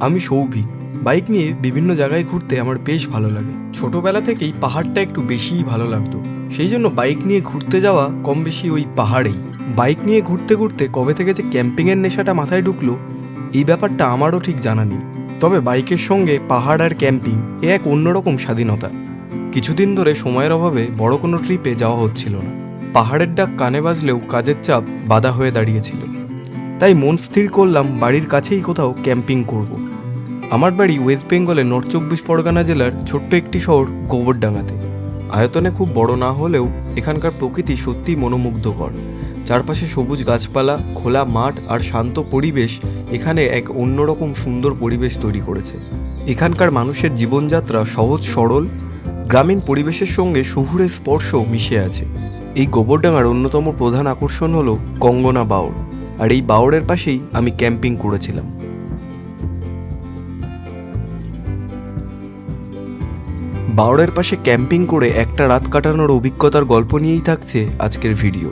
আমি সৌভিক। বাইক নিয়ে বিভিন্ন জায়গায় ঘুরতে আমার বেশ ভালো লাগে। ছোটবেলা থেকেই পাহাড়টা একটু বেশিই ভালো লাগতো। সেই জন্য বাইক নিয়ে ঘুরতে যাওয়া কম বেশি ওই পাহাড়েই। বাইক নিয়ে ঘুরতে ঘুরতে কবে থেকে যে ক্যাম্পিংয়ের নেশাটা মাথায় ঢুকলো, এই ব্যাপারটা আমারও ঠিক জানা নেই। তবে বাইকের সঙ্গে পাহাড় আর ক্যাম্পিং এ এক অন্যরকম স্বাধীনতা। কিছুদিন ধরে সময়ের অভাবে বড় কোনো ট্রিপে যাওয়া হচ্ছিল না। পাহাড়ের ডাক কানে বাজলেও কাজের চাপ বাধা হয়ে দাঁড়িয়েছিল। তাই মন স্থির করলাম বাড়ির কাছেই কোথাও ক্যাম্পিং করব। আমার বাড়ি ওয়েস্ট বেঙ্গলের নর্থ চব্বিশ পরগনা জেলার ছোট্ট একটি শহর গোবরডাঙ্গাতে। আয়তনে খুব বড় না হলেও এখানকার প্রকৃতি সত্যিই মনোমুগ্ধকর। চারপাশে সবুজ গাছপালা, খোলা মাঠ আর শান্ত পরিবেশ এখানে এক অন্যরকম সুন্দর পরিবেশ তৈরি করেছে। এখানকার মানুষের জীবনযাত্রা সহজ, সরল, গ্রামীণ পরিবেশের সঙ্গে শহুরে স্পর্শ মিশে আছে। এই গোবরডাঙ্গার অন্যতম প্রধান আকর্ষণ হলো কঙ্গনা বাওড় আর এই বাওড়ের পাশেই আমি ক্যাম্পিং করেছিলাম। বাওড়ের পাশে ক্যাম্পিং করে একটা রাত কাটানোর অভিজ্ঞতার গল্প নিয়েই থাকছে আজকের ভিডিও।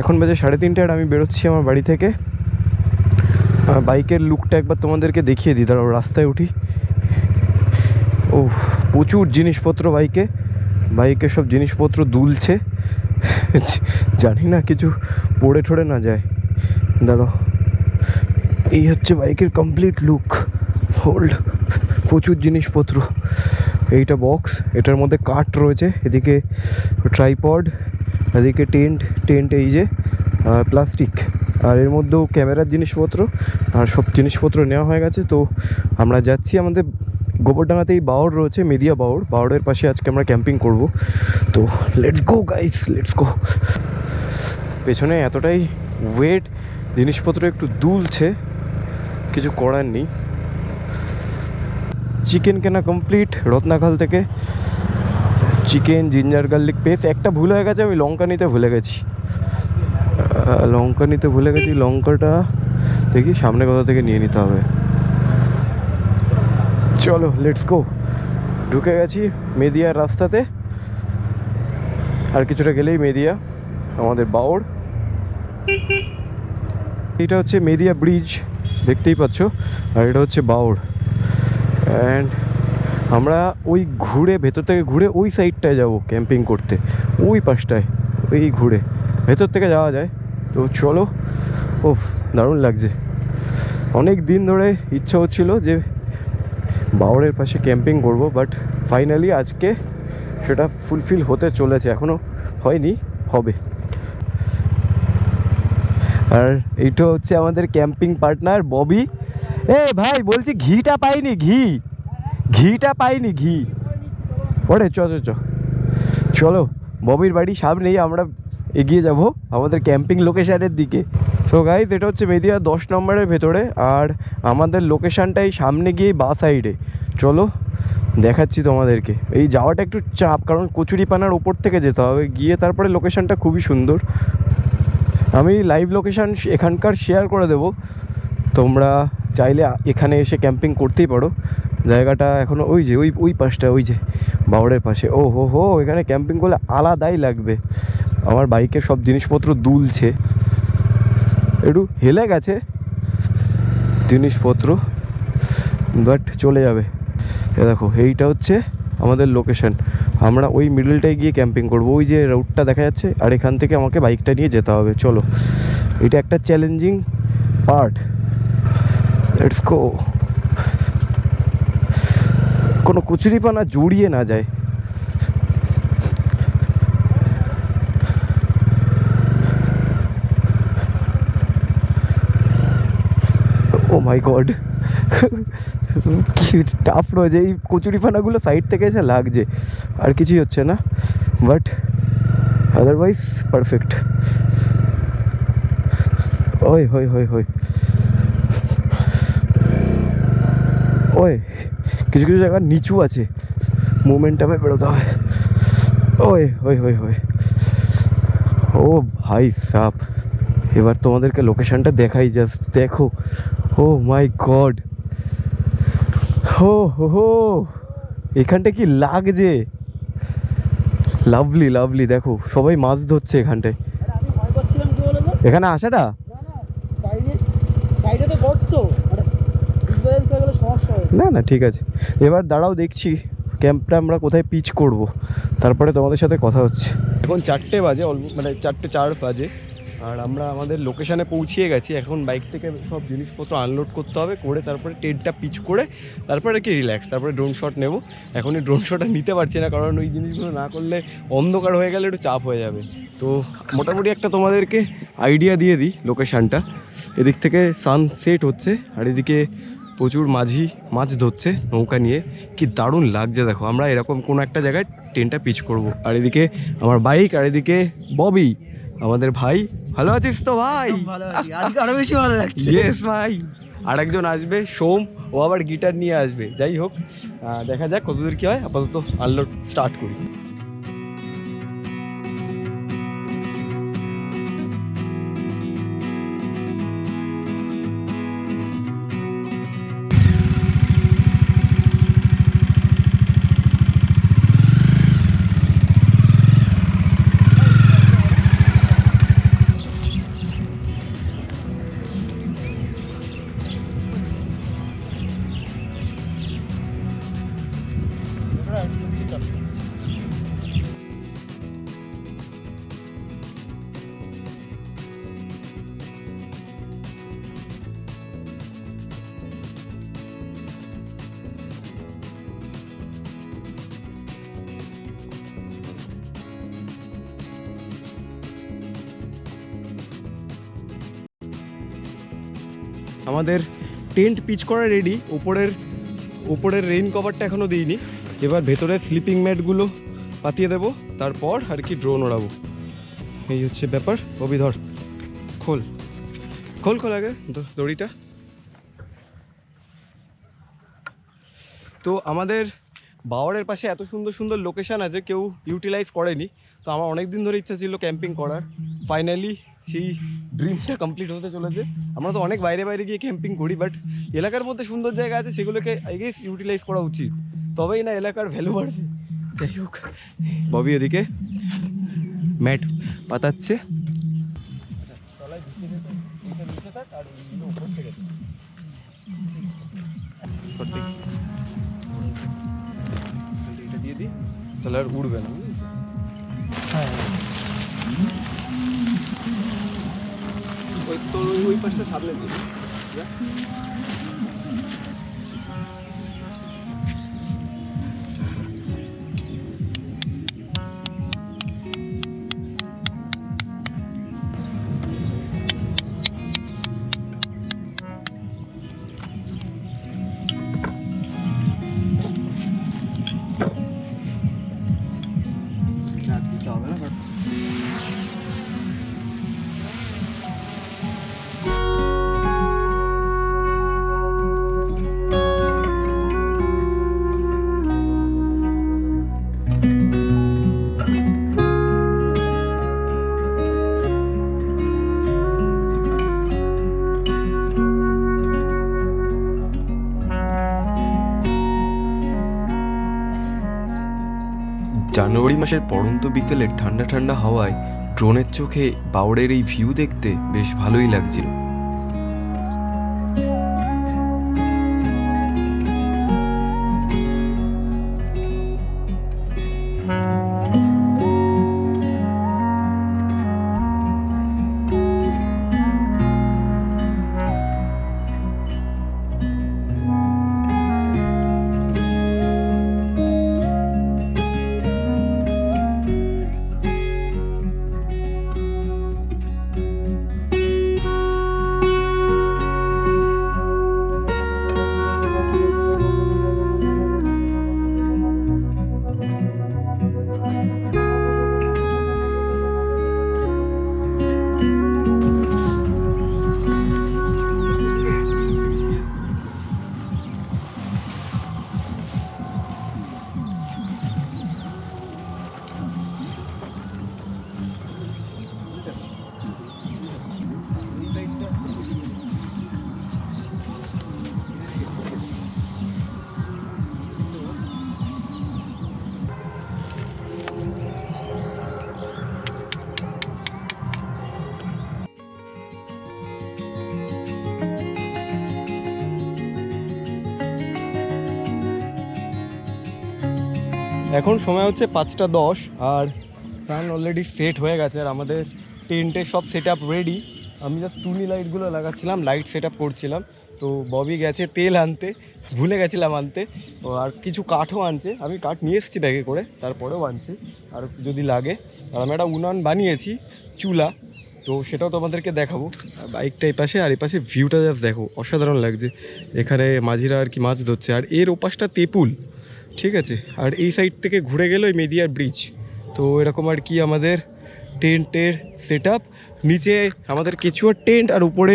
এখন বাজে সাড়ে তিনটে আর আমি বেরোচ্ছি আমার বাড়ি থেকে। বাইকের লুকটা একবার তোমাদেরকে দেখিয়ে দিই, দাঁড়াও, রাস্তায় উঠি। ও প্রচুর জিনিসপত্র বাইকে। বাইকে সব জিনিসপত্র দুলছে। জানি না কিছু পড়ে ঠড়ে না যায়। দাঁড়াও। এই হচ্ছে বাইকের কমপ্লিট লুক হোল্ড প্রচুর জিনিসপত্র। এইটা বক্স এটার মধ্যে কাঠ রয়েছে। এদিকে ট্রাইপড এদিকে টেন্ট টেন্ট এই যে প্লাস্টিক আর এর মধ্যেও ক্যামেরার জিনিসপত্র, আর সব জিনিসপত্র নেওয়া হয়ে গেছে। তো আমরা যাচ্ছি আমাদের গোবরডাঙ্গাতেই বাওড় রয়েছে, মেদিয়া বাওড় বাওড়ের পাশে আজকে আমরা ক্যাম্পিং করব। তো let's go guys let's go পেছনে এতটাই ওয়েট জিনিসপত্র একটু দুলছে, কিছু করার নেই। চিকেন কেনা কমপ্লিট রত্নাখাল থেকে চিকেন জিঞ্জার গার্লিক পেস্ট একটা ভুল হয়ে গেছে, আমি লঙ্কা নিতে ভুলে গেছি। লঙ্কা নিতে ভুলে গেছি, লঙ্কাটা দেখি সামনে কোথা থেকে নিয়ে নিতে হবে। চলো লেটস গো ঢুকে গেছি মেদিয়ার রাস্তাতে। আর কিছুটা গেলেই মেদিয়া, আমাদের বাওড় এটা হচ্ছে মেদিয়া ব্রিজ দেখতেই পাচ্ছ। আর এটা হচ্ছে বাওড় অ্যান্ড আমরা ওই ঘুরে, ভেতর থেকে ঘুরে ওই সাইডটায় যাব ক্যাম্পিং করতে। ওই পাশটায় ওই ঘুরে। ভেতর থেকে যাওয়া যায়। তো চলো ওফ দারুণ লাগছে। অনেক দিন ধরে ইচ্ছা হচ্ছিল যে বাওড়ের পাশে ক্যাম্পিং করব বাট ফাইনালি আজকে সেটা ফুলফিল হতে চলেছে এখনও হয়নি, হবে। আর এইটা হচ্ছে আমাদের ক্যাম্পিং পার্টনার ববি। এ ভাই, বলছি ঘিটা পাইনি, ঘি। ঘিটা পাইনি, ঘি। ওরে চ চ। চলো, ববির বাড়ি সামনেই আমরা এগিয়ে যাব আমাদের ক্যাম্পিং লোকেশনের দিকে। সো গাইজ এটা হচ্ছে মেদিয়া দশ নম্বরের ভেতরে আর আমাদের লোকেশানটাই সামনে গিয়ে বা সাইডে চলো, দেখাচ্ছি তোমাদেরকে। এই যাওয়াটা একটু চাপ, কারণ কচুরিপানার ওপর থেকে যেতে হবে। গিয়ে তারপরে লোকেশানটা খুবই সুন্দর। আমি লাইভ লোকেশান এখানকার শেয়ার করে দেবো। তোমরা চাইলে এখানে এসে ক্যাম্পিং করতেই পারো। জায়গাটা এখনও ওই যে, ওই ওই পাশটা, ওই যে বাউড়ের পাশে। ও হো হো, এখানে ক্যাম্পিং করলে আলাদাই লাগবে। আমার বাইকের সব জিনিসপত্র দুলছে। একটু হেলে গেছে জিনিসপত্র বাট চলে যাবে। এ দেখো, এইটা হচ্ছে আমাদের লোকেশন আমরা ওই মিডলটায় গিয়ে ক্যাম্পিং করব। ওই যে রুটটা দেখা যাচ্ছে, আর এখান থেকে আমাকে বাইকটা নিয়ে যেতে হবে। চলো, এটা একটা চ্যালেঞ্জিং পার্ট লেটস গো কোনো কুচুরিপানা জড়িয়ে না যায় ও মাই গড কি টাফ রয়েছে এই কচুরিপানাগুলো সাইড থেকে এসে লাগছে। আর কিছুই হচ্ছে না। বাট আদারওয়াইজ পারফেক্ট ওই হই হই হই ওই, কিছু কিছু জায়গা নিচু আছে। মোমেন্টামে বেরোতে হয় ওই হই হই হই ও ভাই সাপ। এবার তোমাদেরকে লোকেশনটা দেখাই জাস্ট দেখো। ও মাই গড হো হো হো এখানটা কি লাগছে লাভলি লাভলি দেখো সবাই মাছ ধরছে এখানটায়। আরে আমি ভয় পাচ্ছিলাম কি বলো তো এখানে আসাটা? না না সাইডে তো গর্ত। আরে ডিসব্যালেন্স হয়ে গেলে সমস্যা হবে না না ঠিক আছে। এবার দাঁড়াও দেখছি ক্যাম্পটা আমরা কোথায় পিচ করব। তারপরে তোমাদের সাথে কথা হচ্ছে। এখন চারটে বাজে মানে চারটে চার বাজে। আর আমরা আমাদের লোকেশানে পৌঁছিয়ে গেছি। এখন বাইক থেকে সব জিনিসপত্র আনলোড করতে হবে, করে তারপরে টেন্টটা পিচ করে তারপরে কি রিল্যাক্স তারপরে ড্রোন শট নেব। এখন এই ড্রোন শটটা নিতে পারছি না, কারণ ওই জিনিসগুলো না করলে অন্ধকার হয়ে গেলে একটু চাপ হয়ে যাবে। তো মোটামুটি একটা তোমাদেরকে আইডিয়া দিয়ে দিই লোকেশানটা এদিক থেকে সানসেট হচ্ছে, আর এদিকে প্রচুর মাঝি, মাছ ধরছে নৌকা নিয়ে। কি দারুণ লাগছে দেখো, আমরা এরকম কোনো একটা জায়গায় ট্রেনটা পিচ করব। আর এদিকে আমার বাইক আর এদিকে ববি, আমাদের ভাই ভালো আছিস তো ভাই? ভালো আছি। আজকে আরও বেশি ভালো লাগছে। ইয়েস ভাই। আরেকজন আসবে সোম। ও আবার গিটার নিয়ে আসবে। যাই হোক দেখা যাক কতদূর কি হয়। আপাতত আনলোড স্টার্ট করি। আমাদের টেন্ট পিচ করা রেডি ওপরের ওপরের রেইন কভারটা এখনও দিইনি। এবার ভেতরের স্লিপিং ম্যাটগুলো পাতিয়ে দেবো, তারপর আর কি ড্রোন ওড়াবো। এই হচ্ছে ব্যাপার। কবি ধর, খোল। খোল খোল আগে দড়িটা। তো আমাদের বাওয়ারের পাশে এত সুন্দর সুন্দর লোকেশন আছে, কেউ ইউটিলাইজ করেনি। তো আমার অনেক দিন ধরে ইচ্ছা ছিল ক্যাম্পিং করার। ফাইনালি সেই ড্রিমটা কমপ্লিট হতে চলেছে। আমরা তো অনেক বাইরে বাইরে গিয়ে ক্যাম্পিং করি বাট এলাকার মধ্যে সুন্দর জায়গা আছে, সেগুলোকে আই গেস ইউটিলাইজ করা উচিত। তবেই না এলাকার ভ্যালু বাড়বে। যাই হোক। ববি এদিকে। ম্যাট পাতাচ্ছে। তাহলে আর উড়বে না হ্যাঁ ওই তোর ওই পাশটা সামনে দিয়ে জানুয়ারি মাসের পড়ন্ত বিকেলের ঠান্ডা ঠান্ডা হাওয়ায় ড্রোনের চোখে বাউড়ের এই ভিউ দেখতে বেশ ভালোই লাগছিল। এখন সময় হচ্ছে পাঁচটা দশ, আর ফ্যান অলরেডি সেট হয়ে গেছে, আর আমাদের টেন্টের সব সেট আপ রেডি আমি জাস্ট টুনি লাইটগুলো লাগাচ্ছিলাম লাইট সেট আপ করছিলাম। তো ববি গেছে তেল আনতে, ভুলে গেছিলাম আনতে। আর কিছু কাঠও আনছে। আমি কাঠ নিয়ে এসেছি ব্যাগে করে, তারপরেও আনছি, আর যদি লাগে। আর আমি একটা উনান বানিয়েছি, চুলা। তো সেটাও তোমাদেরকে দেখাবো। বাইকটা এই পাশে, আর এই পাশে ভিউটা জাস্ট দেখো। অসাধারণ লাগছে। এখানে মাঝিরা আর কি মাছ ধরছে। আর এর ওপাশটা তেপুল ঠিক আছে। আর এই সাইড থেকে ঘুরে গেল ওই মেদিয়ার ব্রিজ তো এরকম আর কি আমাদের টেন্টের সেট নিচে আমাদের কেচুয়ার টেন্ট আর উপরে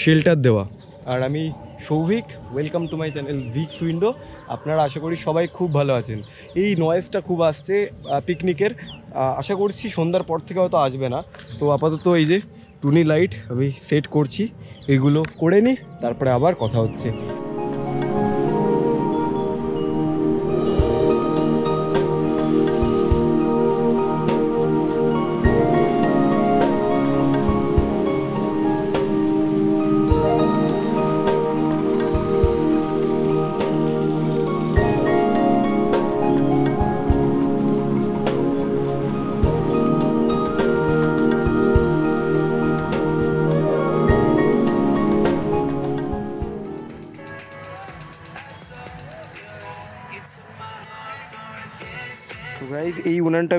শেল্টার দেওয়া। আর আমি Souvik welcome to my channel Vix Window আপনারা আশা করি সবাই খুব ভালো আছেন। এই নয়েজটা খুব আসছে পিকনিকের আশা করছি সন্ধ্যার পর থেকে হয়তো আসবে না। তো আপাতত এই যে টুনি লাইট আমি সেট করছি। এগুলো করে নিই, তারপরে আবার কথা হচ্ছে।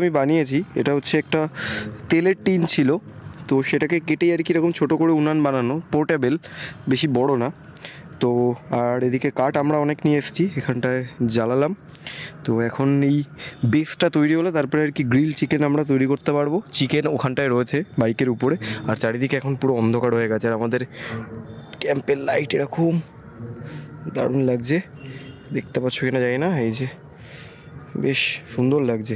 আমি বানিয়েছি, এটা হচ্ছে একটা তেলের টিন ছিল। তো সেটাকে কেটে আর কি এরকম ছোটো করে উনান বানানো পোর্টেবল বেশি বড় না। তো আর এদিকে কাঠ আমরা অনেক নিয়ে এসেছি, এখানটায় জ্বালালাম। তো এখন এই বেসটা তৈরি হলে তারপরে আর কি গ্রিল চিকেন আমরা তৈরি করতে পারব। চিকেন ওখানটায় রয়েছে বাইকের উপরে। আর চারিদিকে এখন পুরো অন্ধকার হয়ে গেছে। আর আমাদের ক্যাম্পের লাইট এরকম দারুণ লাগছে। দেখতে পাচ্ছ কিনা জানি না, এই যে বেশ সুন্দর লাগছে।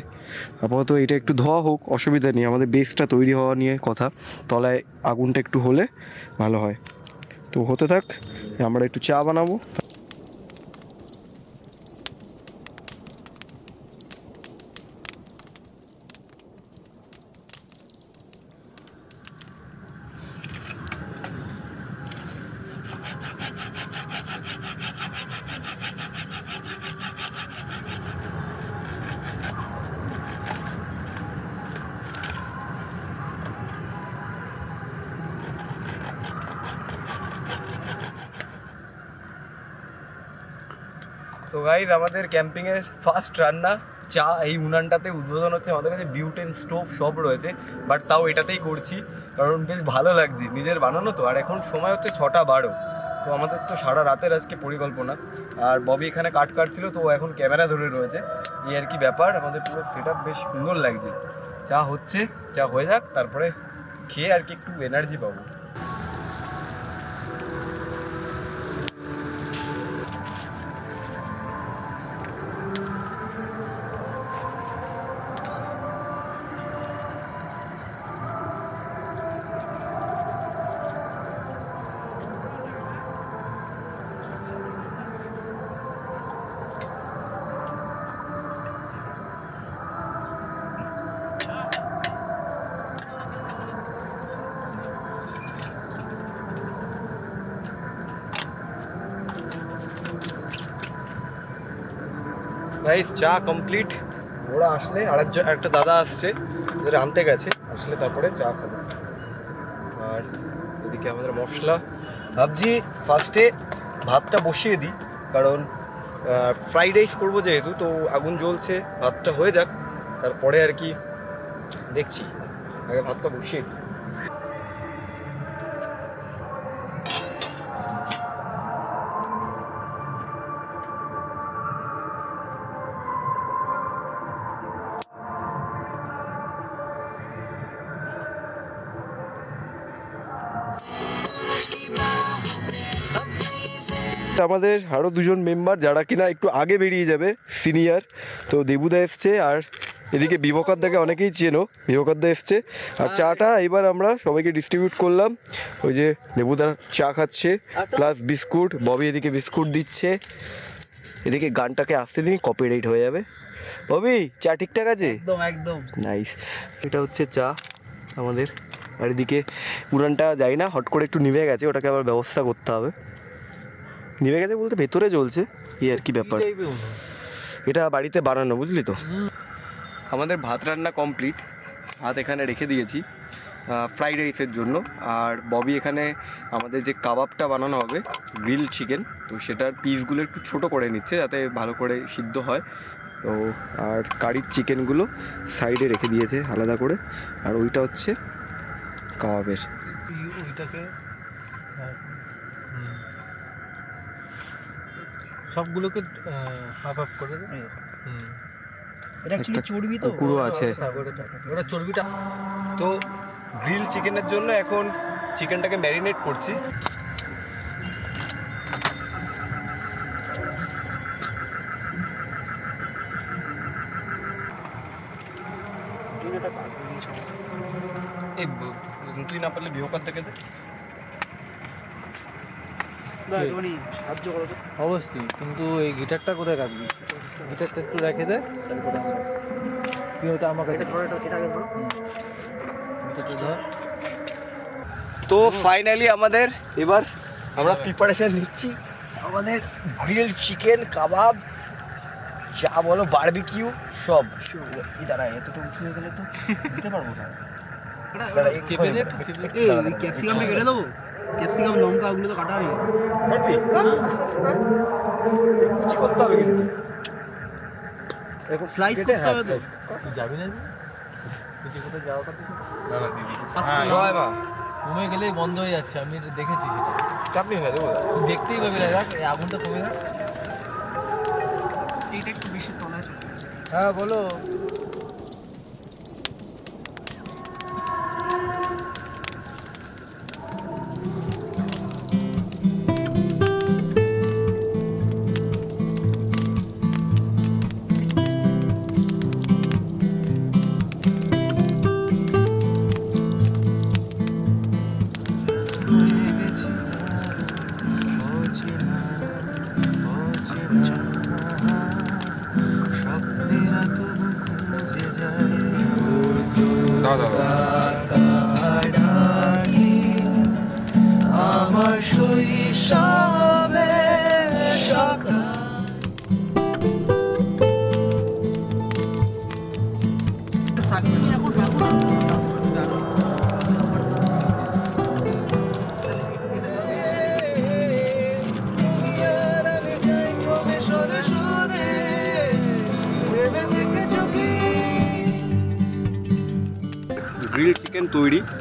আপাতত এটা একটু ধোয়া হোক, অসুবিধা নেই। আমাদের বেসটা তৈরি হওয়া নিয়ে কথা। তলায় আগুনটা একটু হলে ভালো হয়। তো হতে থাক, আমরা একটু চা বানাবো। তো গাইজ আমাদের ক্যাম্পিংয়ের ফার্স্ট রান্না, চা, এই উনানটাতে উদ্বোধন হচ্ছে। আমাদের কাছে বিউটেন স্টোভ সব রয়েছে বাট তাও এটাতেই করছি, কারণ বেশ ভালো লাগছে, নিজের বানানো তো। আর এখন সময় হচ্ছে ছটা বারো। তো আমাদের তো সারা রাতের আজকে পরিকল্পনা। আর ববি এখানে কাট কাটছিল, তো এখন ক্যামেরা ধরে রয়েছে। এই আর কি ব্যাপার, আমাদের পুরো সেট বেশ সুন্দর লাগছে। চা হচ্ছে চা হয়ে যাক, তারপরে খেয়ে আর কি একটু এনার্জি পাবো। গাইস চা কমপ্লিট ওরা আসলে আরেকজন একটা দাদা আসছে, ওদের আনতে গেছে, আসলে তারপরে চা খাব। আর এদিকে আমাদের মশলা। ভাবছি ফার্স্টে ভাতটা বসিয়ে দিই, কারণ ফ্রাইড রাইস করব যেহেতু, তো আগুন জ্বলছে, ভাতটা হয়ে যাক, তারপরে আর কি দেখছি। আগে ভাতটা বসিয়ে দিই। আমাদের আরও দুজন মেম্বার যারা কিনা একটু আগে বেরিয়ে যাবে সিনিয়র তো দেবুদা এসছে আর এদিকে বিবকারদাকে অনেকেই চেনো বিবকারদা এসছে। আর চাটা এবার আমরা সবাইকে ডিস্ট্রিবিউট করলাম। ওই যে দেবুদা চা খাচ্ছে প্লাস বিস্কুট ববি এদিকে বিস্কুট দিচ্ছে। এদিকে গানটাকে আসতে দিনই কপিরাইট হয়ে যাবে। ববি চা ঠিকঠাক আছে? একদম একদম। নাইস এটা হচ্ছে চা আমাদের। আর এদিকে উড়ানটা যাই না হট করে একটু নিভে গেছে ওটাকে আবার ব্যবস্থা করতে হবে। নিভে গেছে বলতে ভেতরে জ্বলছে এই আর কি ব্যাপার। এটা বাড়িতে বানানো বুঝলি তো? আমাদের ভাত রান্না কমপ্লিট ভাত এখানে রেখে দিয়েছি ফ্রাইড রাইসের জন্য। আর ববি এখানে আমাদের যে কাবাবটা বানানো হবে গ্রিল চিকেন তো সেটার পিসগুলো একটু ছোট করে নিচ্ছে যাতে ভালো করে সিদ্ধ হয়। তো আর কারির চিকেনগুলো সাইডে রেখে দিয়েছে আলাদা করে। আর ওইটা হচ্ছে কাবাবের। ওইটাকে সবগুলোকে হাফ হাফ করে দে। হুম। এটা অ্যাকচুয়ালি চর্বি তো। কুকুরও আছে। ওটা চর্বিটা তো গ্রিল চিকেনের জন্য এখন চিকেনটাকে ম্যারিনেট করছি। এই তুই না পারলে বিহকার থেকে দে একটুখানি সাহায্য করো তো অবশ্যই কিন্তু এই গিটারটা কোথায় রাখবি? গিটারটা একটু রেখে দে। তারপরে। তুই ওটা গিটারটা ধর। তো ফাইনালি আমাদের এবার আমরা প্রিপারেশন নিচ্ছি আমাদের গ্রিল চিকেন কাবাব যা বলো বারবিকিউ সব। দাঁড়া এতটা উঁচু হয়ে গেলে তো দিতে পারব না। ক্যাপসিকামটা কেটে দেবো? ক্যাপসিকাম লঙ্কা ওগুলো তো কাটা হয়ে কাটবি? কুচি করতে হবে কিন্তু। এরকম স্লাইস করতে হবে তো? হ্যাঁ, যাবি না তুই যে কোথায় কথা না না দিদি জয় মা কমে গেলেই বন্ধ হয়ে যাচ্ছে আমি দেখেছি সেটা। না দেবো দেখতেই পাবি না দেখ আগুনটা কমে না এইটা একটু বেশি তলায় চলে হ্যাঁ বলো। আমার শৈশবে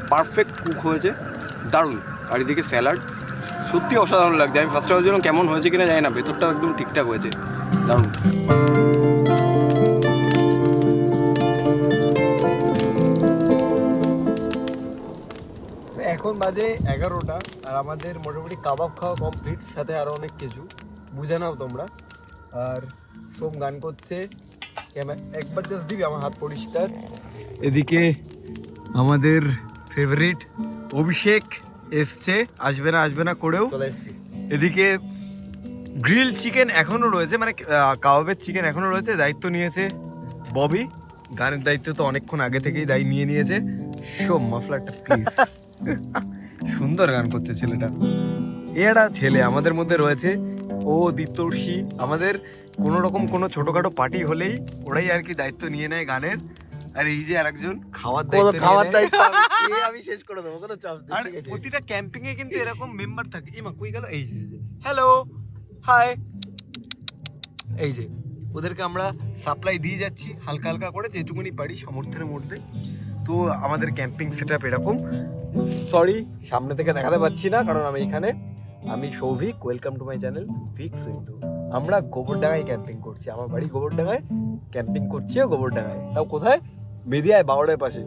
পারফেক্ট কুক হয়েছে। দারুণ। আর এদিকে স্যালাড। সত্যি অসাধারণ লাগছে। আমি ফার্স্টে ভাবছিলাম কেমন হয়েছে কিনা জানি না। ভেতরটাও একদম ঠিকঠাক হয়েছে। দারুণ। এখন বাজে এগারোটা আর আমাদের মোটামুটি কাবাব খাওয়া কমপ্লিট সাথে আরও অনেক কিছু। বুঝে নাও তোমরা। আর সোম গান করছে। একবার দিবি, আমার হাত পরিষ্কার। এদিকে আমাদের ফেভারিট অভিষেক এসছে আসবে না আসবে না করেও। এদিকে গ্রিল চিকেন এখনও রয়েছে মানে কাবাবের চিকেন এখনও রয়েছে দায়িত্ব নিয়েছে ববি। গানের দায়িত্ব তো অনেকক্ষণ আগে থেকেই দায়ী নিয়ে নিয়েছে। সোম মাফলারটা প্লিজ সুন্দর গান করছে ছেলেটা। এরা ছেলে আমাদের মধ্যে রয়েছে ও দীপ্তর্ষি আমাদের কোনো রকম কোনো ছোটোখাটো পার্টি হলেই ওরাই আর কি দায়িত্ব নিয়ে নেয় গানের। আর এই যে আরেকজন খাওয়ার দায়িত্ব খাওয়ার দায়িত্ব আমি শেষ করে দেবো কোনো চাপ আর প্রতিটা ক্যাম্পিং এ কিন্তু এরকম মেম্বার থাকে। এমা কই গেল? এই যে হ্যালো হাই এই যে ওদেরকে আমরা সাপ্লাই দিয়ে যাচ্ছি হালকা হালকা করে যেটুকুনি পারি সামর্থ্যের মধ্যে। তো আমাদের ক্যাম্পিং সেট আপ এরকম। সরি সামনে থেকে দেখাতে পাচ্ছি না কারণ আমি এখানে। আমি Souvik welcome to my channel fix into আমরা গোবরডাঙ্গায় ক্যাম্পিং করছি। আমার বাড়ি গোবরডাঙ্গায় ক্যাম্পিং করছিও গোবরডাঙ্গায়। তাও কোথায়? বেদিয়ায় বাউড়ের পাশে।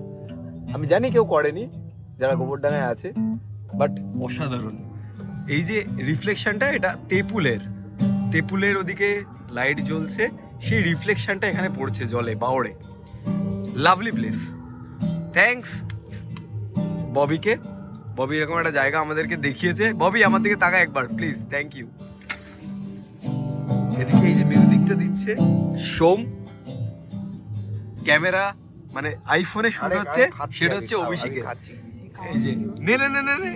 আমি জানি কেউ করেনি, যারা গোবরডাঙ্গায় আছে বাট অসাধারণ। এই যে রিফ্লেকশনটা এটা তেপুলের। তেপুলের ওদিকে লাইট জ্বলছে, সেই রিফ্লেকশনটা এখানে পড়ছে জলে বাওড়ে লাভলি প্লেস থ্যাঙ্কস ববিকে। ববি এরকম একটা জায়গা আমাদেরকে দেখিয়েছে। ববি, আমার দিকে তাকা একবার প্লিজ থ্যাংক ইউ এদিকে এই যে মিউজিকটা দিচ্ছে, সোম। ক্যামেরা মানে আইফোনে শুট হচ্ছে সেটা হচ্ছে অভিষেকের। এই যে নে নে নে নে নে।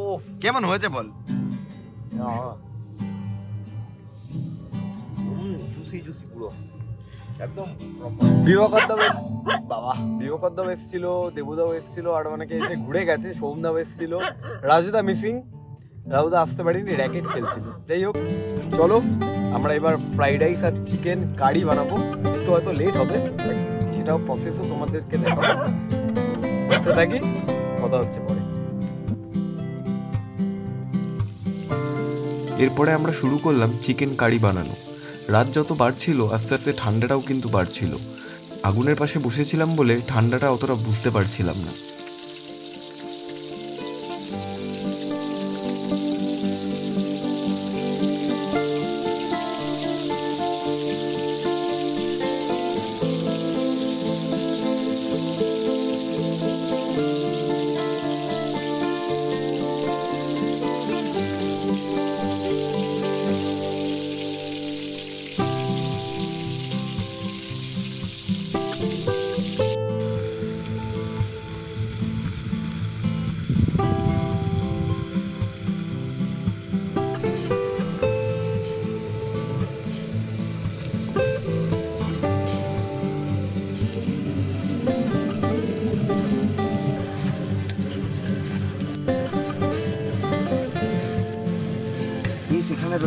ও কেমন হয়েছে বল? জুসি জুসি পুরো। একদম বিবেকদ্দাও এস বাবা। বিবেকদ্দাও এসেছিল দেবুদাও এসেছিল আর অনেকে এসে ঘুরে গেছে সোমদাও এসেছিল। রাজুদা মিসিং রাজুদা আসতে পারিনি র্যাকেট খেলছিল। যাই হোক চলো। আমরা এবার ফ্রাইড রাইস আর চিকেন কারি বানাবো। একটু হয়তো লেট হবে সেটাও প্রসেসও তোমাদেরকে দেখাবো। থাকি, কথা হচ্ছে পরে। এরপরে আমরা শুরু করলাম চিকেন কারি বানানো। রাত যত বাড়ছিল, আস্তে আস্তে ঠান্ডাটাও কিন্তু বাড়ছিল। আগুনের পাশে বসেছিলাম বলে ঠান্ডাটা অতটা বুঝতে পারছিলাম না।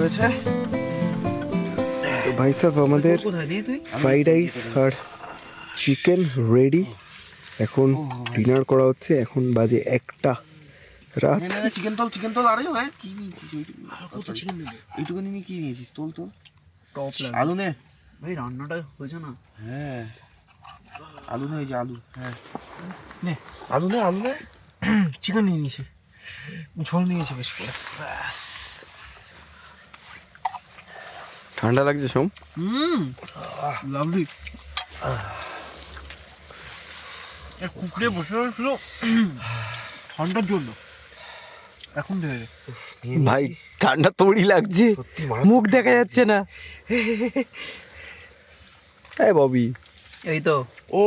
রয়েছে তো ভাই সাহেব আমাদের ফ্রাইড রাইস আর চিকেন রেডি। এখন ডিনার করা হচ্ছে। এখন বাজে একটা রাত। চিকেন তোল চিকেন তোল। আরে ভাই কি নিয়েছিস? কত চিকেন এইটুকুনি নিয়ে কি নিয়েছিস? তোল তোল। টপ লাগে। আলু নে। ভাই রান্নাটা হয়েছে না? হ্যাঁ। আলু নে এই যে আলু। হ্যাঁ। নে আলু নে আলু নে। চিকেন নিয়ে নিয়েছি। ঝোল নিয়েছি বেশ করে। ব্যাস। ঠান্ডা লাগছে সোম? হুম লাভলি কুকুরে বসে রয়েছিল ঠান্ডার জন্য। এখন ভাই ঠান্ডা তোরই লাগছে। মুখ দেখা যাচ্ছে না। হ্যাঁ ববি। এই তো। ও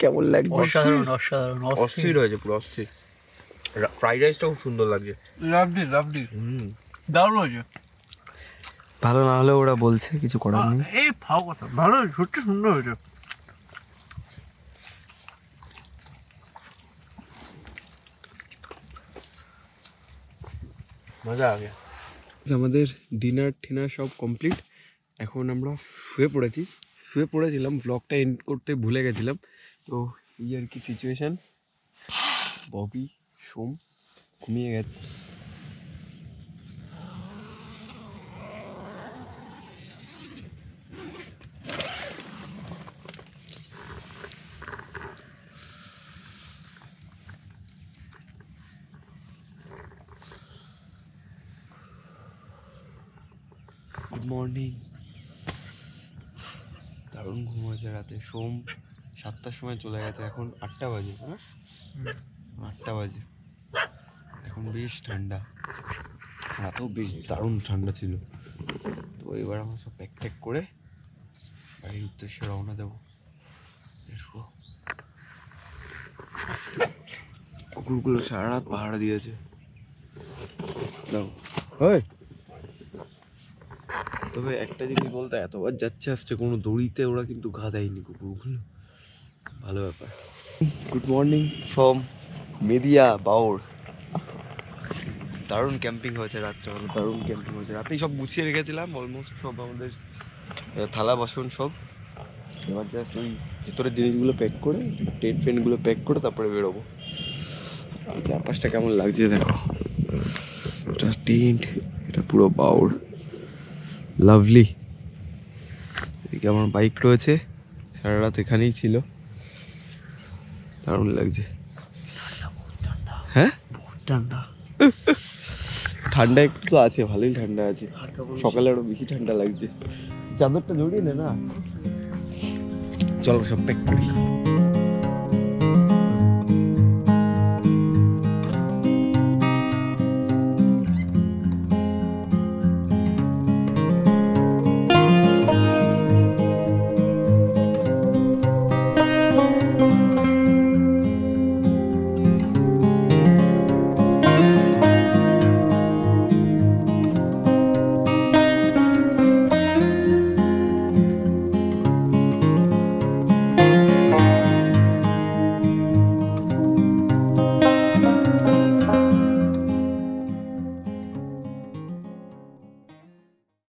কেমন লাগছে? অসাধারণ অসাধারণ অস্থির। হয়েছে পুরো অস্থির। ফ্রাইড রাইসটা খুব সুন্দর লাগছে। লাভলি লাভলি হুম। দারুণ হয়েছে। ভালো না হলে ওরা বলছে কিছু করার নেই। এই ফাও কথা। ভালো হয়েছে সত্যি সুন্দর হয়েছে। মজা আ গয়া আমাদের ডিনার টিনার সব কমপ্লিট এখন আমরা শুয়ে পড়েছি। শুয়ে পড়েছিলাম ব্লগটা এন্ড করতে ভুলে গেছিলাম। তো এই আর কি সিচুয়েশান ববি সোম ঘুমিয়ে গেছে গুড মর্নিং দারুণ ঘুম সোম সাতটার সময় চলে গেছে, এখন আটটা বাজে হ্যাঁ? আটটা বাজে। এখন বেশ ঠান্ডা। রাতেও বেশ দারুণ ঠান্ডা ছিল। তো এবার আমরা সব প্যাক ট্যাক করে বাড়ির উদ্দেশ্যে রওনা দেবো। কুকুরগুলো সারা রাত পাহারা দিয়েছে। দাও। হয় তবে একটা জিনিস বলতে, এতবার যাচ্ছে আসছে, কোনো দড়িতে ওরা কিন্তু ঘা দেয়নি কুকুরগুলো ভালো ব্যাপার। Good morning from Media Baor দারুণ ক্যাম্পিং হয়েছে রাত্রেবেলা দারুণ ক্যাম্পিং হয়েছে। রাতেই সব গুছিয়ে রেখেছিলাম অলমোস্ট সব আমাদের থালা, বাসন সব। এবার জাস্ট ওই ভেতরের জিনিসগুলো প্যাক করে টেন্ট ফেন্টগুলো প্যাক করে তারপরে বেরোবো। চারপাশটা কেমন লাগছে দেখো? এটা টেন্ট এটা পুরো বাউর লাভলি এদিকে আমার বাইক রয়েছে। সারা রাত এখানেই ছিল। দারুণ লাগছে। হ্যাঁ? ঠান্ডা। ঠান্ডা একটু তো আছে ভালোই ঠান্ডা আছে। সকালে আরও বেশি ঠান্ডা লাগছে। চাদরটা জড়িয়ে নে না। চলো সব প্যাক করি।